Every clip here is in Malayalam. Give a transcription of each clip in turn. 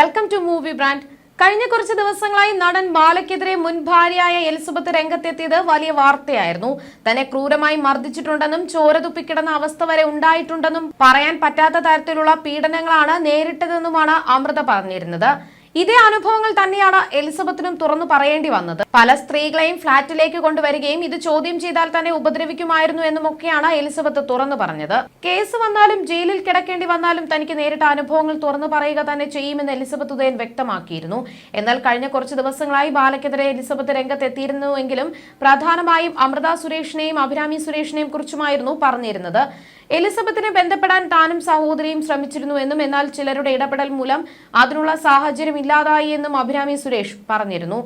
വെൽക്കം ടു മൂവി ബ്രാൻഡ് കഴിഞ്ഞ കുറച്ച് ദിവസങ്ങളായി നടൻ ബാലയ്ക്കെതിരെ മുൻ ഭാര്യയായ എലിസബത്ത് രംഗത്തെത്തിയത് വലിയ വാർത്തയായിരുന്നു. തന്നെ ക്രൂരമായി മർദ്ദിച്ചിട്ടുണ്ടെന്നും ചോര തുപ്പിക്കിടന്ന അവസ്ഥ വരെ ഉണ്ടായിട്ടുണ്ടെന്നും പറയാൻ പറ്റാത്ത തരത്തിലുള്ള പീഡനങ്ങളാണ് നേരിട്ടതെന്നുമാണ് അമൃത പറഞ്ഞിരുന്നത്. ഇതേ അനുഭവങ്ങൾ തന്നെയാണ് എലിസബത്തിനും തുറന്നു പറയേണ്ടി വന്നത്. പല സ്ത്രീകളെയും ഫ്ളാറ്റിലേക്ക് കൊണ്ടുവരികയും ഇത് ചോദ്യം ചെയ്താൽ തന്നെ ഉപദ്രവിക്കുമായിരുന്നു എന്നുമൊക്കെയാണ് എലിസബത്ത് തുറന്നു പറഞ്ഞത്. കേസ് വന്നാലും ജയിലിൽ കിടക്കേണ്ടി വന്നാലും തനിക്ക് നേരിട്ട അനുഭവങ്ങൾ തുറന്നു പറയുക തന്നെ ചെയ്യുമെന്ന് എലിസബത്ത് ഉദയൻ വ്യക്തമാക്കിയിരുന്നു. എന്നാൽ കഴിഞ്ഞ കുറച്ച് ദിവസങ്ങളായി ബാലയ്ക്കെതിരെ എലിസബത്ത് രംഗത്തെത്തിയിരുന്നുവെങ്കിലും പ്രധാനമായും അമൃത സുരേഷിനെയും അഭിരാമി സുരേഷിനെയും കുറിച്ചുമായിരുന്നു പറഞ്ഞിരുന്നത്. എലിസബത്തിനെ ബന്ധപ്പെടാൻ താനും സഹോദരിയും ശ്രമിച്ചിരുന്നുവെന്നും എന്നാൽ ചിലരുടെ ഇടപെടൽ മൂലം അതിനുള്ള സാഹചര്യം ഇല്ലാതായി എന്നും അഭിരാമി സുരേഷ് പറഞ്ഞിരുന്നു.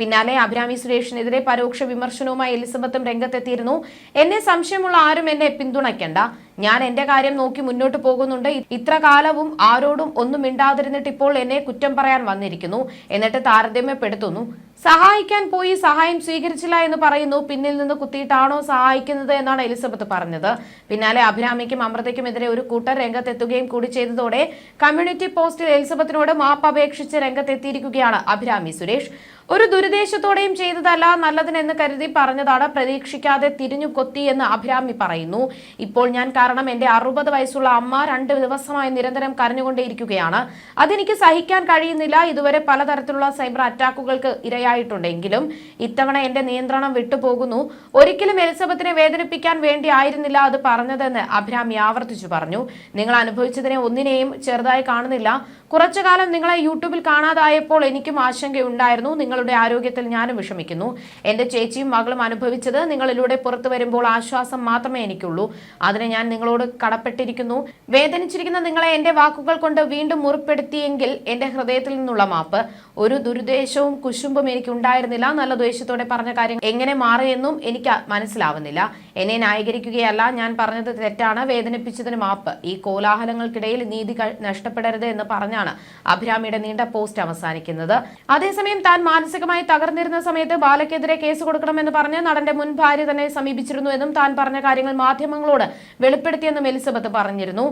പിന്നാലെ അഭിരാമി സുരേഷിനെതിരെ പരോക്ഷ വിമർശനവുമായി എലിസബത്തും രംഗത്തെത്തിയിരുന്നു. എന്നെ സംശയമുള്ള ആരും എന്നെ പിന്തുണയ്ക്കണ്ട. ഞാൻ എന്റെ കാര്യം നോക്കി മുന്നോട്ട് പോകുന്നുണ്ട്. ഇത്ര കാലവും ആരോടും ഒന്നും മിണ്ടാതിരുന്നിട്ട് ഇപ്പോൾ എന്നെ കുറ്റം പറയാൻ വന്നിരിക്കുന്നു. എന്നിട്ട് താരതമ്യപ്പെടുത്തുന്നു. സഹായിക്കാൻ പോയി സഹായം സ്വീകരിച്ചില്ല എന്ന് പറയുന്നു. പിന്നിൽ നിന്ന് കുത്തിയിട്ടാണോ സഹായിക്കുന്നത് എന്നാണ് എലിസബത്ത് പറഞ്ഞത്. പിന്നാലെ അഭിരാമിക്കും അമൃതയ്ക്കുമെതിരെ ഒരു കൂട്ടർ രംഗത്തെത്തുകയും കൂടി ചെയ്തതോടെ കമ്മ്യൂണിറ്റി പോസ്റ്റിൽ എലിസബത്തിനോട് മാപ്പ് അപേക്ഷിച്ച് രംഗത്തെത്തിയിരിക്കുകയാണ് അഭിരാമി സുരേഷ്. ഒരു ദുരുദ്ദേശത്തോടെയും ചെയ്തതല്ല നല്ലതിനെന്ന് കരുതി പറഞ്ഞതാണ് പ്രതീക്ഷിക്കാതെ തിരിഞ്ഞു കൊത്തി എന്ന് അഭിരാമി പറയുന്നു. ഇപ്പോൾ ഞാൻ കാരണം എന്റെ അറുപത് വയസ്സുള്ള അമ്മ രണ്ട് ദിവസമായി നിരന്തരം കരഞ്ഞുകൊണ്ടേയിരിക്കുകയാണ്. അതെനിക്ക് സഹിക്കാൻ കഴിയുന്നില്ല. ഇതുവരെ പലതരത്തിലുള്ള സൈബർ അറ്റാക്കുകൾക്ക് ഇരയായിട്ടുണ്ടെങ്കിലും ഇത്തവണ എന്റെ നിയന്ത്രണം വിട്ടുപോകുന്നു. ഒരിക്കലും എലിസബത്തിനെ വേദനിപ്പിക്കാൻ വേണ്ടി ആയിരുന്നില്ല അത് പറഞ്ഞതെന്ന് അഭിരാമി ആവർത്തിച്ചു പറഞ്ഞു. നിങ്ങൾ അനുഭവിച്ചതിനെ ഒന്നിനെയും ചെറുതായി കാണുന്നില്ല. കുറച്ചു കാലം നിങ്ങളെ യൂട്യൂബിൽ കാണാതായപ്പോൾ എനിക്കും ആശങ്കയുണ്ടായിരുന്നു. നിങ്ങളുടെ ആരോഗ്യത്തിൽ ഞാനും വിഷമിക്കുന്നു. എന്റെ ചേച്ചിയും മകളും അനുഭവിച്ചത് നിങ്ങളിലൂടെ പുറത്തു വരുമ്പോൾ ആശ്വാസം മാത്രമേ എനിക്കുള്ളൂ. അതിനെ ഞാൻ നിങ്ങളോട് കടപ്പെട്ടിരിക്കുന്നു. വേദനിച്ചിരിക്കുന്ന നിങ്ങളെ എന്റെ വാക്കുകൾ കൊണ്ട് വീണ്ടും മുറിപ്പെടുത്തിയെങ്കിൽ എന്റെ ഹൃദയത്തിൽ നിന്നുള്ള മാപ്പ്. ഒരു ദുരുദ്ദേശവും കുശുമ്പും എനിക്ക് ഉണ്ടായിരുന്നില്ല. നല്ല ദ്വേഷത്തോടെ പറഞ്ഞ കാര്യം എങ്ങനെ മാറിയെന്നും എനിക്ക് മനസ്സിലാവുന്നില്ല. എന്നെ ന്യായീകരിക്കുകയല്ല. ഞാൻ പറഞ്ഞത് തെറ്റാണ്. വേദനിപ്പിച്ചതിന് മാപ്പ്. ഈ കോലാഹലങ്ങൾക്കിടയിൽ നീതി നഷ്ടപ്പെടരുത് എന്ന് പറഞ്ഞാണ് അഭിരാമിയുടെ നീണ്ട പോസ്റ്റ് അവസാനിക്കുന്നത്. അതേസമയം താൻ മാനസികമായി തകർന്നിരുന്ന സമയത്ത് ബാലയ്ക്കെതിരെ കേസ് കൊടുക്കണമെന്ന് പറഞ്ഞ് നടന്റെ മുൻ ഭാര്യ തന്നെ സമീപിച്ചിരുന്നു എന്നും താൻ പറഞ്ഞ കാര്യങ്ങൾ മാധ്യമങ്ങളോട് വെളിപ്പെടുത്തിയെന്നും എലിസബത്ത് പറഞ്ഞിരുന്നു.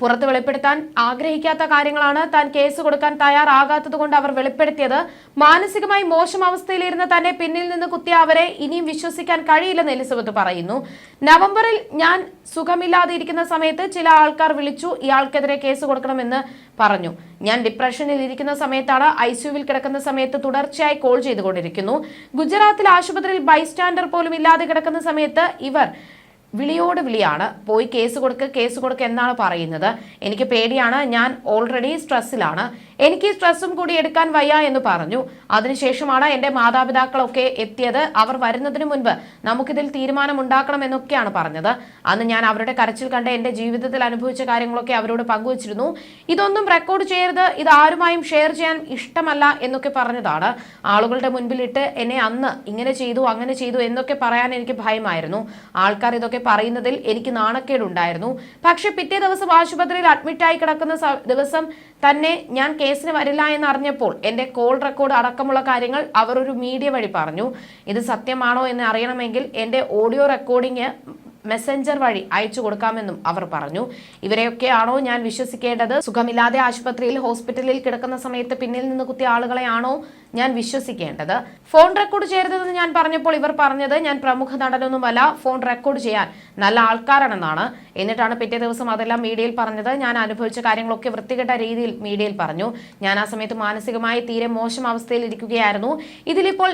പുറത്ത് വെളിപ്പെടുത്താൻ ആഗ്രഹിക്കാത്ത കാര്യങ്ങളാണ് താൻ കേസ് കൊടുക്കാൻ തയ്യാറാകാത്തതുകൊണ്ട് അവർ വെളിപ്പെടുത്തിയത്. മാനസികമായി മോശം അവസ്ഥയിലിരുന്ന തന്നെ പിന്നിൽ നിന്ന് കുത്തിയ അവരെ ഇനിയും വിശ്വസിക്കാൻ കഴിയില്ലെന്ന് എലിസബത്ത് പറയുന്നു. നവംബറിൽ ഞാൻ സുഖമില്ലാതെ ഇരിക്കുന്ന സമയത്ത് ചില ആൾക്കാർ വിളിച്ചു ഇയാൾക്കെതിരെ കേസ് കൊടുക്കണമെന്ന് പറഞ്ഞു. ഞാൻ ഡിപ്രഷനിൽ ഇരിക്കുന്ന സമയത്താണ് ഐ സിയുവിൽ കിടക്കുന്ന സമയത്ത് തുടർച്ചയായി കോൾ ചെയ്തുകൊണ്ടിരിക്കുന്നു. ഗുജറാത്തിൽ ആശുപത്രിയിൽ ബൈസ്റ്റാൻഡർ പോലും ഇല്ലാതെ കിടക്കുന്ന സമയത്ത് ഇവർ വിളിയോട് വിളിയാണ്. പോയി കേസ് കൊടുക്ക് കേസ് കൊടുക്ക് എന്നാണ് പറയുന്നത്. എനിക്ക് പേടിയാണ്. ഞാൻ ഓൾറെഡി സ്ട്രെസ്സിലാണ് എനിക്ക് സ്ട്രെസ്സും കൂടി എടുക്കാൻ വയ്യ എന്ന് പറഞ്ഞു. അതിനുശേഷമാണ് എന്റെ മാതാപിതാക്കളൊക്കെ എത്തിയത്. അവർ വരുന്നതിന് മുൻപ് നമുക്കിതിൽ തീരുമാനം ഉണ്ടാക്കണം എന്നൊക്കെയാണ് പറഞ്ഞത്. അന്ന് ഞാൻ അവരുടെ കരച്ചിൽ കണ്ട് എന്റെ ജീവിതത്തിൽ അനുഭവിച്ച കാര്യങ്ങളൊക്കെ അവരോട് പങ്കുവച്ചിരുന്നു. ഇതൊന്നും റെക്കോർഡ് ചെയ്യരുത്. ഇത് ആരുമായും ഷെയർ ചെയ്യാൻ ഇഷ്ടമല്ല എന്നൊക്കെ പറഞ്ഞതാണ്. ആളുകളുടെ മുൻപിലിട്ട് എന്നെ അന്ന് ഇങ്ങനെ ചെയ്തു അങ്ങനെ ചെയ്തു എന്നൊക്കെ പറയാൻ എനിക്ക് ഭയമായിരുന്നു. ആൾക്കാർ ഇതൊക്കെ പറയുന്നതിൽ എനിക്ക് നാണക്കേടുണ്ടായിരുന്നു. പക്ഷെ പിറ്റേ ദിവസം ആശുപത്രിയിൽ അഡ്മിറ്റായി കിടക്കുന്ന ദിവസം തന്നെ ഞാൻ കേസിന് വരില്ല എന്നറിഞ്ഞപ്പോൾ എന്റെ കോൾ റെക്കോർഡ് അടക്കമുള്ള കാര്യങ്ങൾ അവർ ഒരു മീഡിയ വഴി പറഞ്ഞു. ഇത് സത്യമാണോ എന്ന് അറിയണമെങ്കിൽ എന്റെ ഓഡിയോ റെക്കോർഡിംഗ് മെസ്സഞ്ചർ വഴി അയച്ചു കൊടുക്കാമെന്നും അവർ പറഞ്ഞു. ഇവരെയൊക്കെയാണോ ഞാൻ വിശ്വസിക്കേണ്ടത്? സുഖമില്ലാതെ ആശുപത്രിയിൽ ഹോസ്പിറ്റലിൽ കിടക്കുന്ന സമയത്ത് പിന്നിൽ നിന്ന് കുത്തിയ ആളുകളെയാണോ ഞാൻ വിശ്വസിക്കേണ്ടത്? ഫോൺ റെക്കോർഡ് ചെയ്തതെന്ന് ഞാൻ പറഞ്ഞപ്പോൾ ഇവർ പറഞ്ഞത് ഞാൻ പ്രമുഖ നടനൊന്നുമല്ല ഫോൺ റെക്കോർഡ് ചെയ്യാൻ നല്ല ആൾക്കാരാണെന്നാണ്. എന്നിട്ടാണ് പിറ്റേ ദിവസം അതെല്ലാം മീഡിയയിൽ പറഞ്ഞത്. ഞാൻ അനുഭവിച്ച കാര്യങ്ങളൊക്കെ വൃത്തികെട്ട രീതിയിൽ മീഡിയയിൽ പറഞ്ഞു. ഞാൻ ആ സമയത്ത് മാനസികമായി തീരെ മോശം അവസ്ഥയിൽ ഇരിക്കുകയായിരുന്നു. ഇതിലിപ്പോൾ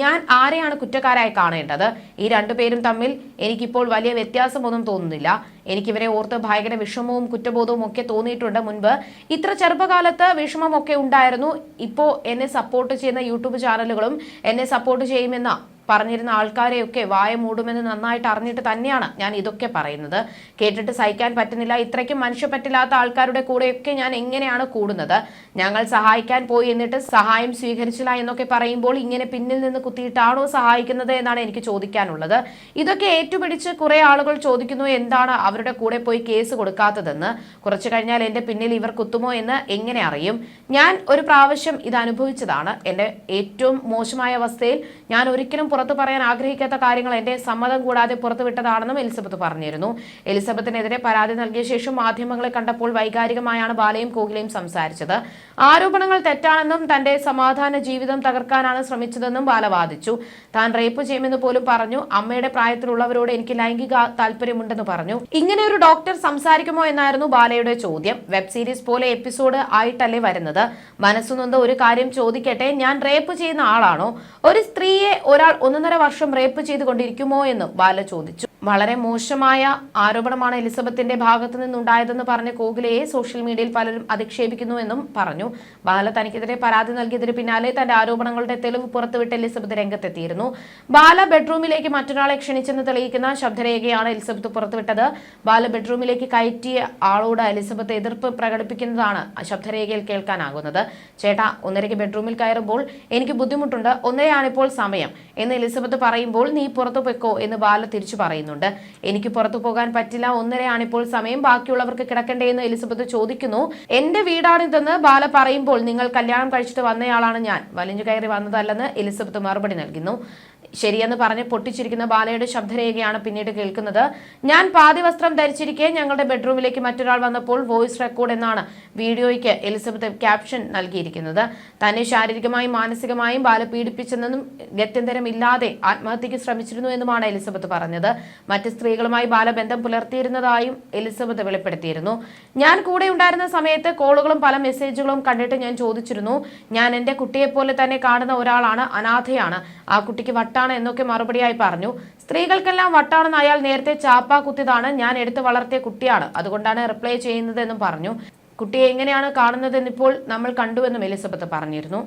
ഞാൻ ആരെയാണ് കുറ്റക്കാരായി കാണേണ്ടത്? ഈ രണ്ടുപേരും തമ്മിൽ എനിക്കിപ്പോൾ വലിയ വ്യത്യാസമൊന്നും തോന്നുന്നില്ല. എനിക്കിവരെ ഓർത്ത് ഭയങ്കര വിഷമവും കുറ്റബോധവും ഒക്കെ തോന്നിയിട്ടുണ്ട് മുൻപ്. ഇത്ര ചെറുപ്പകാലത്ത് വിഷമമൊക്കെ ഉണ്ടായിരുന്നു. ഇപ്പോൾ എന്നെ സപ്പോർട്ട് ചെയ്യുന്ന യൂട്യൂബ് ചാനലുകളും എന്നെ സപ്പോർട്ട് ചെയ്യുമെന്ന പറഞ്ഞിരുന്ന ആൾക്കാരെയൊക്കെ വായ മൂടുമെന്ന് നന്നായിട്ട് അറിഞ്ഞിട്ട് തന്നെയാണ് ഞാൻ ഇതൊക്കെ പറയുന്നത്. കേട്ടിട്ട് സഹിക്കാൻ പറ്റുന്നില്ല. ഇത്രയ്ക്കും മനുഷ്യപ്പറ്റില്ലാത്ത ആൾക്കാരുടെ കൂടെയൊക്കെ ഞാൻ എങ്ങനെയാണ് കൂടുന്നത്? ഞങ്ങൾ സഹായിക്കാൻ പോയി എന്നിട്ട് സഹായം സ്വീകരിച്ചില്ല എന്നൊക്കെ പറയുമ്പോൾ ഇങ്ങനെ പിന്നിൽ നിന്ന് കുത്തിയിട്ടാണോ സഹായിക്കുന്നത് എന്നാണ് എനിക്ക് ചോദിക്കാനുള്ളത്. ഇതൊക്കെ ഏറ്റുപിടിച്ച് കുറെ ആളുകൾ ചോദിക്കുന്നു എന്താണ് അവരുടെ കൂടെ പോയി കേസ് കൊടുക്കാത്തതെന്ന്? കുറച്ചു കഴിഞ്ഞാൽ എന്റെ പിന്നിൽ ഇവർ കുത്തുമോ എന്ന് എങ്ങനെ അറിയും? ഞാൻ ഒരു പ്രാവശ്യം ഇത് അനുഭവിച്ചതാണ്. എന്റെ ഏറ്റവും മോശമായ അവസ്ഥയിൽ ഞാൻ ഒരിക്കലും പുറത്തു പറയാൻ ആഗ്രഹിക്കാത്ത കാര്യങ്ങൾ എന്റെ സമ്മതം കൂടാതെ പുറത്തുവിട്ടതാണെന്നും എലിസബത്ത് പറഞ്ഞിരുന്നു. എലിസബത്തിനെതിരെ പരാതി നൽകിയ ശേഷം മാധ്യമങ്ങളെ കണ്ടപ്പോൾ വൈകാരികമായാണ് ബാലയും കോഹ്ലിയും സംസാരിച്ചത്. ആരോപണങ്ങൾ തെറ്റാണെന്നും തന്റെ സമാധാന ജീവിതം തകർക്കാനാണ് ശ്രമിച്ചതെന്നും ബാല വാദിച്ചു. താൻ റേപ്പ് ചെയ്യുമെന്ന് പോലും പറഞ്ഞു. അമ്മയുടെ പ്രായത്തിലുള്ളവരോട് എനിക്ക് ലൈംഗിക താല്പര്യമുണ്ടെന്ന് പറഞ്ഞു. ഇങ്ങനെ ഒരു ഡോക്ടർ സംസാരിക്കുമോ എന്നായിരുന്നു ബാലയുടെ ചോദ്യം. വെബ് സീരീസ് പോലെ എപ്പിസോഡ് ആയിട്ടല്ലേ വരുന്നത്? മനസ്സുനൊന്ന് ഒരു കാര്യം ചോദിക്കട്ടെ. ഞാൻ റേപ്പ് ചെയ്യുന്ന ആളാണോ? ഒരു സ്ത്രീയെ ഒരാൾ ഒന്നര വർഷം റേപ്പ് ചെയ്തുകൊണ്ടിരിക്കുമോ എന്നും ബാല ചോദിച്ചു. വളരെ മോശമായ ആരോപണമാണ് എലിസബത്തിന്റെ ഭാഗത്തു നിന്നുണ്ടായതെന്ന് പറഞ്ഞ കോകിലയെ സോഷ്യൽ മീഡിയയിൽ പലരും അധിക്ഷേപിക്കുന്നുവെന്നും പറഞ്ഞു. ബാല തനിക്കെതിരെ പരാതി നൽകിയതിന് പിന്നാലെ തന്റെ ആരോപണങ്ങളുടെ തെളിവ് പുറത്തുവിട്ട് എലിസബത്ത് രംഗത്തെത്തിയിരുന്നു. ബാല ബെഡ്റൂമിലേക്ക് മറ്റൊരാളെ ക്ഷണിച്ചെന്ന് തെളിയിക്കുന്ന ശബ്ദരേഖയാണ് എലിസബത്ത് പുറത്തുവിട്ടത്. ബാല ബെഡ്റൂമിലേക്ക് കയറ്റിയ ആളോട് എലിസബത്ത് എതിർപ്പ് പ്രകടിപ്പിക്കുന്നതാണ് ശബ്ദരേഖയിൽ കേൾക്കാനാകുന്നത്. ചേട്ടാ ഒന്നരയ്ക്ക് ബെഡ്റൂമിൽ കയറുമ്പോൾ എനിക്ക് ബുദ്ധിമുട്ടുണ്ട്. ഒന്നരയാണിപ്പോൾ സമയം. എന്ന് എലിസബത്ത് പറയുമ്പോൾ നീ പുറത്തു പൊയ്ക്കോ എന്ന് ബാല തിരിച്ചു പറയുന്നുണ്ട്. എനിക്ക് പുറത്തു പോകാൻ പറ്റില്ല ഒന്നരയാണിപ്പോൾ സമയം ബാക്കിയുള്ളവർക്ക് കിടക്കണ്ടേ എന്ന് എലിസബത്ത് ചോദിക്കുന്നു. എന്റെ വീടാണിതെന്ന് ബാല പറയുമ്പോൾ നിങ്ങൾ കല്യാണം കഴിച്ചിട്ട് വന്നയാളാണ് ഞാൻ. വലിഞ്ഞു കയറി വന്നതല്ലെന്ന് എലിസബത്ത് മറുപടി നൽകുന്നു. ശരിയെന്ന് പറഞ്ഞ് പൊട്ടിച്ചിരിക്കുന്ന ബാലയുടെ ശബ്ദരേഖയാണ് പിന്നീട് കേൾക്കുന്നത്. ഞാൻ പാതി വസ്ത്രം ധരിച്ചിരിക്കെ ഞങ്ങളുടെ ബെഡ്റൂമിലേക്ക് മറ്റൊരാൾ വന്നപ്പോൾ വോയിസ് റെക്കോർഡ് എന്നാണ് വീഡിയോയ്ക്ക് എലിസബത്ത് ക്യാപ്ഷൻ നൽകിയിരിക്കുന്നത്. തന്നെ ശാരീരികമായും മാനസികമായും ബാല പീഡിപ്പിച്ചെന്നും ഗത്യന്തരമില്ലാതെ ആത്മഹത്യക്ക് ശ്രമിച്ചിരുന്നു എന്നുമാണ് എലിസബത്ത് പറഞ്ഞത്. മറ്റ് സ്ത്രീകളുമായി ബാലബന്ധം പുലർത്തിയിരുന്നതായും എലിസബത്ത് വെളിപ്പെടുത്തിയിരുന്നു. ഞാൻ കൂടെ ഉണ്ടായിരുന്ന സമയത്ത് കോളുകളും പല മെസ്സേജുകളും കണ്ടിട്ട് ഞാൻ ചോദിച്ചിരുന്നു ഞാൻ എന്റെ കുട്ടിയെപ്പോലെ തന്നെ കാണുന്ന ഒരാളാണ് അനാഥയാണ്. ആ കുട്ടിക്ക് വട്ടാണ് എന്നൊക്കെ മറുപടിയായി പറഞ്ഞു. സ്ത്രീകൾക്കെല്ലാം വട്ടാണെന്ന് അയാൾ നേരത്തെ ചാപ്പ കുത്തിയതാണ്. ഞാൻ എടുത്തു വളർത്തിയ കുട്ടിയാണ്. അതുകൊണ്ടാണ് റിപ്ലൈ ചെയ്യുന്നതെന്നും പറഞ്ഞു. കുട്ടിയെ എങ്ങനെയാണ് കാണുന്നതെന്നിപ്പോൾ നമ്മൾ കണ്ടുവെന്നും എലിസബത്ത് പറഞ്ഞിരുന്നു.